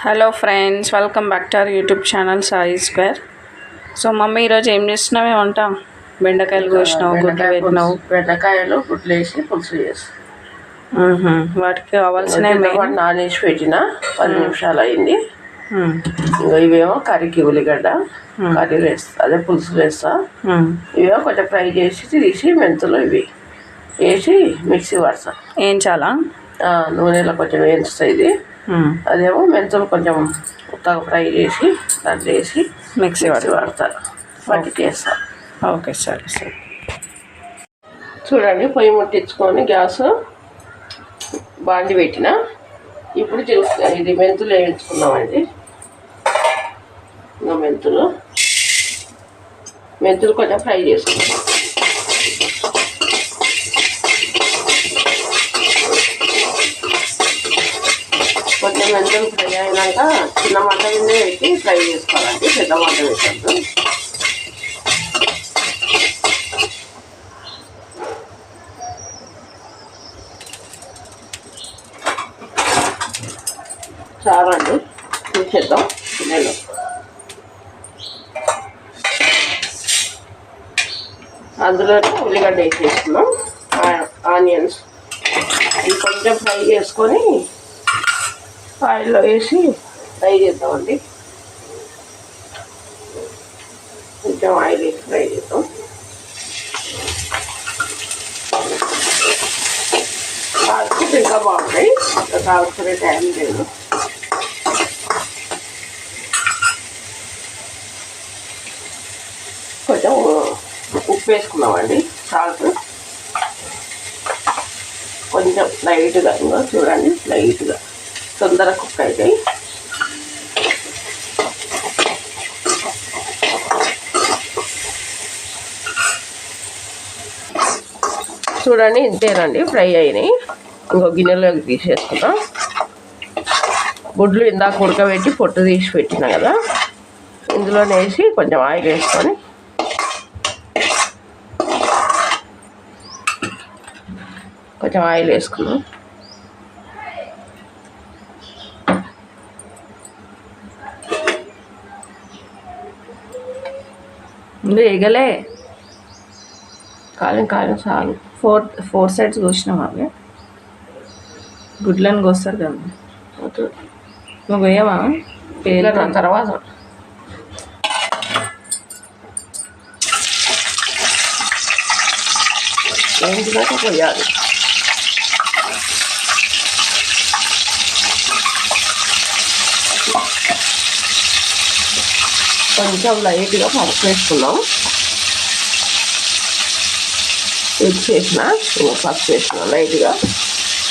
Hello friends welcome back to our YouTube channel Sai square. So mummy ఈరోజు ఏం చేస్తున్నావే వంట? బెండకాయలు కోసినావు గుడ్లు పెట్టినావు. బెండకాయలు గుడ్లు వేసి పులుసు చేసి. వాటికి కావాల్సిన నానేసి పెట్టిన పది నిమిషాలు అయింది. ఇంకా ఇవేమో కర్రీకి ఉల్లిగడ్డ కర్రీ వేస్తా అదే పులుసు వేస్తా. ఇవేమో కొంచెం ఫ్రై చేసి తీసి మెంతులు ఇవి వేసి మిక్సీ పడతా ఏం చాలా ఆ, నూనెలో కొంచెం వేయించుతాయి ఇది. అదేమో మెంతులు కొంచెం ఉత్తగా ఫ్రై చేసి దాంట్లో వేసి మిక్సీ మిక్సీ పడు పడతా పట్టి చేస్తా. ఓకే సరే సరే. చూడండి పొయ్యి ముట్టించుకొని గ్యాస్ బాండి పెట్టిన. ఇప్పుడు జీలకర్ర ఇది మెంతులు వేయించుకున్నామండి? ఇంకా మెంతులు. మెంతులు కొంచెం ఫ్రై చేసుకుంటాం కొంచెం మెంతులు ఫ్రై అయినాక చిన్న మంట మీద పెట్టి ఫ్రై చేసుకోవాలండి పెద్ద మంట పెట్టద్దు. చాలా చూసేద్దాం నేను అందులో ఉల్లిగడ్డ వేసేస్తున్నాం ఆనియన్స్. కొంచెం ఫ్రై చేసుకొని ఆయిల్లో వేసి ఫ్రై చేద్దామండి. కొంచెం ఆయిల్ వేసి ఫ్రై చేద్దాం. కాల్చుకుంటే ఇంకా బాగుంటాయి ఇంకా కాల్చుకునే టైం లేదు. కొంచెం ఉప్పు వేసుకున్నామండి సాల్ట్. కొంచెం లైట్గా ఇంకా చూడండి లైట్గా. తొందరగా కుక్ అవుతాయి చూడండి ఇంతేనండి ఫ్రై అయినాయి. ఇంకో గిన్నెలోకి తీసేసుకున్నాం. గుడ్లు ఇందాక ఉడకబెట్టి పొట్టు తీసి పెట్టిన కదా. ఇందులోనే వేసి కొంచెం ఆయిల్ వేసుకొని. కొంచెం ఆయిల్ వేసుకున్నాం. ఇంకా ఎగలే. కాలం కాలం చాలు ఫోర్ ఫోర్ సైడ్స్ కోసినావు అవి. గుడ్లను కోస్తారు కదా. నువ్వు వేయవా పేరు ఇలా దాని తర్వాత. ఏంటిదాకా పోయాలి. కొంచెం లైట్గా పసుపు వేసుకున్నాం మిక్స్ చేసిన ఇంకా పసుపు వేసిన లైట్గా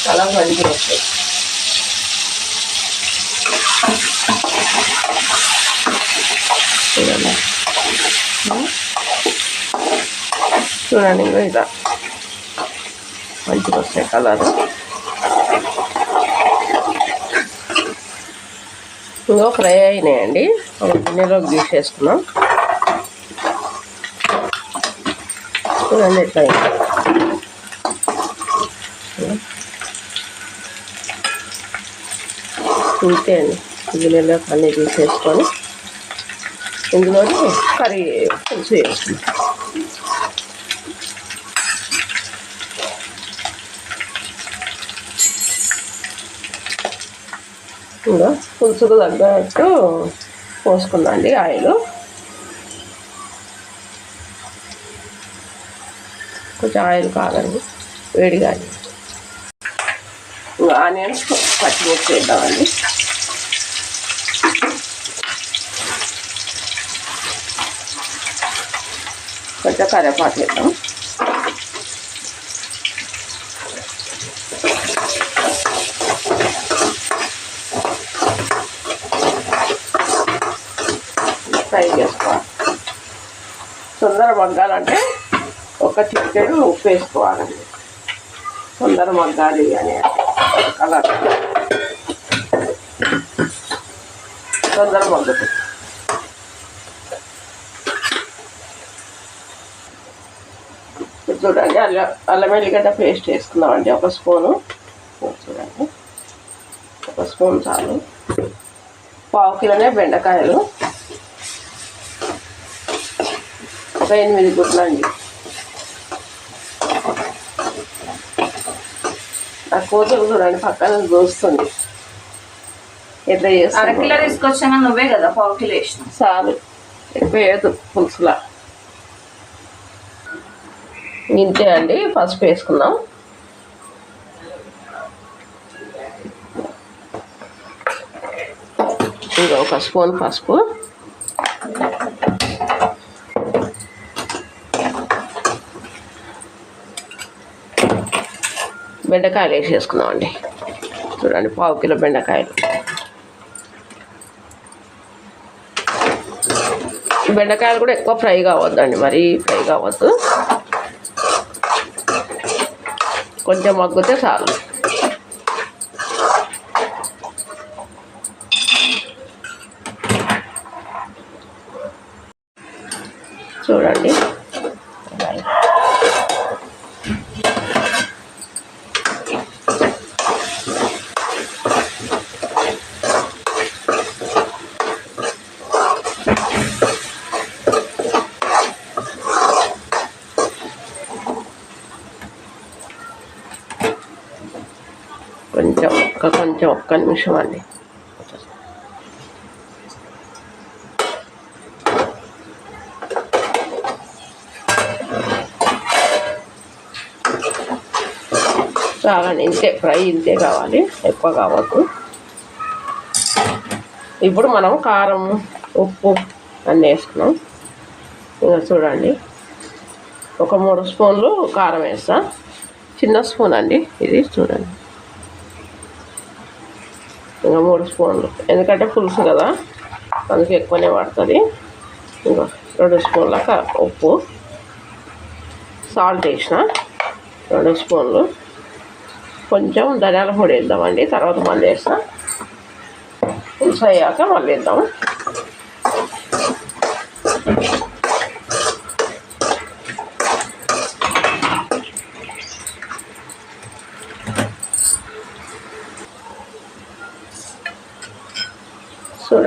కలర్ మంచిగా వస్తాయి చూడండి చూడండి ఇంకా ఇలా మంచిగా వస్తాయి కలర్ ఇంకో ఫ్రై అయినాయండి. ఒక గిన్నెలోకి తీసేసుకున్నాం. చూడండి ఎట్లా అయింది. ఇంతే అండి. గిన్నెలోకి అన్నీ తీసేసుకొని ఇందులోనే కర్రీ పులుసు వేసుకున్నాం ఇంకా పులుసుకు తగ్గట్టు పోసుకుందండి ఆయిల్. కొంచెం ఆయిల్ కాదండి వేడిగా ఇంకా ఆనియన్స్ పచ్చిమిర్చి చేద్దామండి కొంచెం కరివేపాకు వేద్దాం ఫ్రై చేసుకోవాలి తొందర మగ్గాలంటే ఒక చిటికెడు ఉప్పు వేసుకోవాలండి. తొందర మగ్గాలి అని కలర్. తొందర మగ్గుతుంది చూడండి అల్ల అల్లం వెల్లిగడ్డ పేస్ట్ వేసుకుందామండి. ఒక స్పూను. చూడండి. ఒక స్పూన్ చాలు. పావు కిలోనే బెండకాయలు. ఒక ఎనిమిది గుడ్లు అండి నా కూతురు చూడండి పక్కన దోస్తుంది. ఎట్లా చేస్తాను అరకిలో తీసుకొచ్చాను నువ్వే కదా పావు కిలో వేసిన చాలు. ఎక్కువ వేయదు పులుసులా. ఇంతే అండి పసుపు వేసుకుందాం. ఇంకా ఒక స్పూన్ పసుపు. బెండకాయలు వేసేసుకుందామండి. చూడండి పావు కిలో బెండకాయలు. బెండకాయలు కూడా ఎక్కువ ఫ్రై కావద్దండి మరీ ఫ్రై కావద్దు. కొంచెం మగ్గితే చాలు చూడండి కొంచెం ఒక్క కొంచెం ఒక్క నిమిషం అండి చాలండి ఇంతే ఫ్రై ఇంతే కావాలి ఎక్కువ కావద్దు ఇప్పుడు మనం కారం ఉప్పు అన్నీ వేసుకున్నాం ఇంకా చూడండి ఒక మూడు స్పూన్లు కారం వేస్తా చిన్న స్పూన్ అండి ఇది చూడండి ఇంకా మూడు స్పూన్లు. ఎందుకంటే పులుసు కదా అందుకే ఎక్కువనే పడుతుంది ఇంకా రెండు స్పూన్ల ఉప్పు. సాల్ట్ వేసిన రెండు స్పూన్లు. కొంచెం ధనియాల పొడి వేద్దామండి తర్వాత మళ్ళీ వేసిన పులుసు అయ్యాక మళ్ళీ వేద్దాము.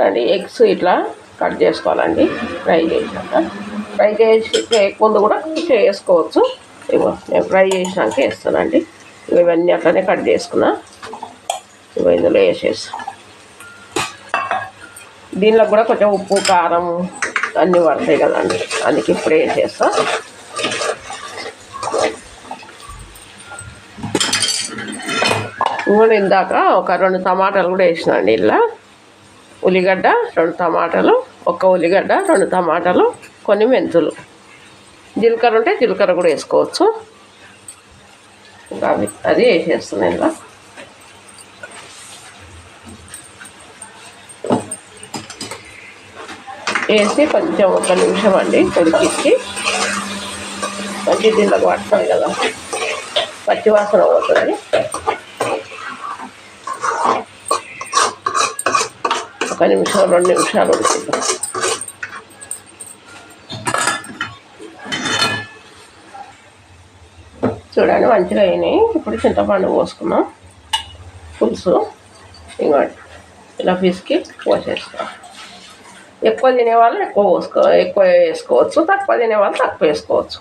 చూడండి ఎగ్స్ ఇట్లా కట్ చేసుకోవాలండి. ఫ్రై చేసినాక ఫ్రై చేసి ముందు కూడా చేసుకోవచ్చు. ఇగో నేను ఫ్రై చేసినాక వేస్తానండి. ఇవన్నీ అట్లనే కట్ చేసుకున్నా. ఇగో ఇందులో వేసేస్తాను దీనిలో కూడా కొంచెం ఉప్పు కారం అన్నీ పడతాయి కదండి. అందుకే ఇప్పుడే వేసేస్తా ఇంకోటి ఇందాక ఒక రెండు టమాటాలు కూడా వేసినండి ఇలా ఉల్లిగడ్డ రెండు టమాటాలు ఒక ఉల్లిగడ్డ రెండు టమాటాలు కొన్ని మెంతులు. జీలకర్ర ఉంటే జీలకర్ర కూడా వేసుకోవచ్చు. ఇంకా అవి అది వేసేస్తున్నాను ఇలా వేసి కొంచెం ఒక నిమిషం అండి ఉడికించి మంచి దీంట్లోకి వాడతాం కదా. పచ్చివాసన అవుతుంది ముప్పై నిమిషాలు రెండు నిమిషాలు ఉడికిద్దాం చూడండి మంచిగా అయినాయి. ఇప్పుడు చింతపండు పోసుకున్నాం పులుసు. ఇంకోటి ఇలా పిసికి పోసేస్తాం. ఎక్కువ తినేవాళ్ళు ఎక్కువ పోసుకో ఎక్కువ వేసుకోవచ్చు. తక్కువ తినేవాళ్ళు తక్కువ వేసుకోవచ్చు.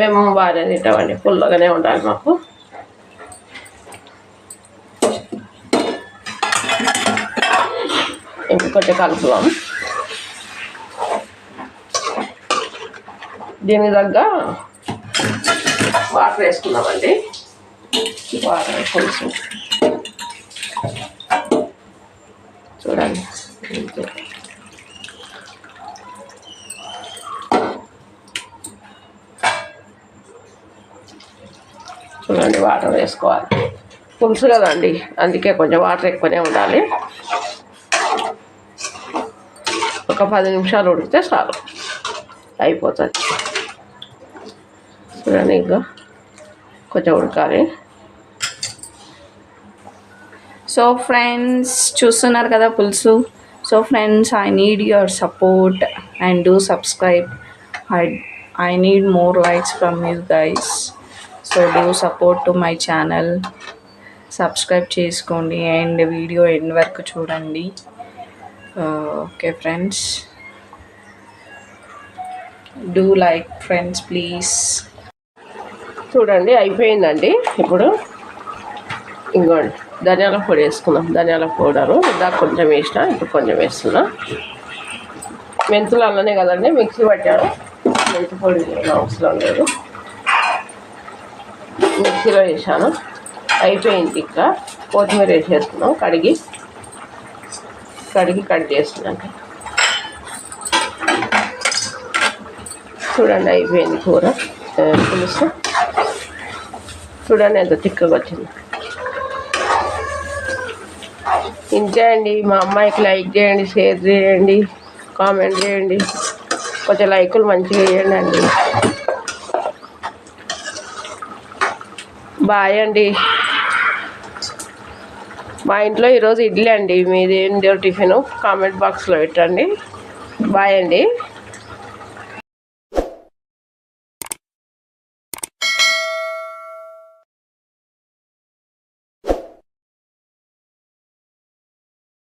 మేము బాగానే తింటామండి. పుల్లగానే ఉండాలి మాకు. ఇంకొంచెం కలుపుదాం. దీని తగ్గ వాటర్ వేసుకున్నామండి వాటర్ పులుసు చూడండి. చూడండి వాటర్ వేసుకోవాలి. పులుసు కదండి అందుకే కొంచెం వాటర్ ఎక్కువనే ఉండాలి. ఒక పది నిమిషాలు ఉడికితే చాలు. అయిపోతుంది. చూడండి ఇంకా కొంచెం ఉడకాలి. సో ఫ్రెండ్స్ చూస్తున్నారు కదా పులుసు? So friends I need your support and do subscribe. I I need more likes from you guys. So do support to my channel. Subscribe చేసుకోండి అండ్ వీడియో ఎండ్ వరకు చూడండి. Okay friends do like friends please చూడండి అయిపోయిందండి. ఇప్పుడు ఇంకోండి ధనియాల పొడి వేసుకున్నాం ధనియాల పౌడరు. ఇందాక కొంచెం వేసిన ఇప్పుడు కొంచెం వేస్తున్నా. మెంతులు అలానే కదండి మిక్సీ పట్టాను మెంతు పొడి అవసరం లేదు. మిక్సీలో వేసాను. అయిపోయింది ఇంకా కొత్తిమీర వేసేస్తున్నాం కడిగి. కడిగి కట్ చేస్తున్నాను. చూడండి అయిపోయింది కూర. పులుసు. చూడండి ఎంత తిక్కగా వచ్చింది. ఇంతే అండి మా అమ్మాయికి లైక్ చేయండి షేర్ చేయండి కామెంట్ చేయండి. కొంచెం లైకులు మంచిగా వేయండి అండి బాయ్ అండి. మా ఇంట్లో ఈరోజు ఇడ్లీ అండి. మీది ఏంటో టిఫిన్? కామెంట్ బాక్స్లో పెట్టండి. బాయ్ అండి.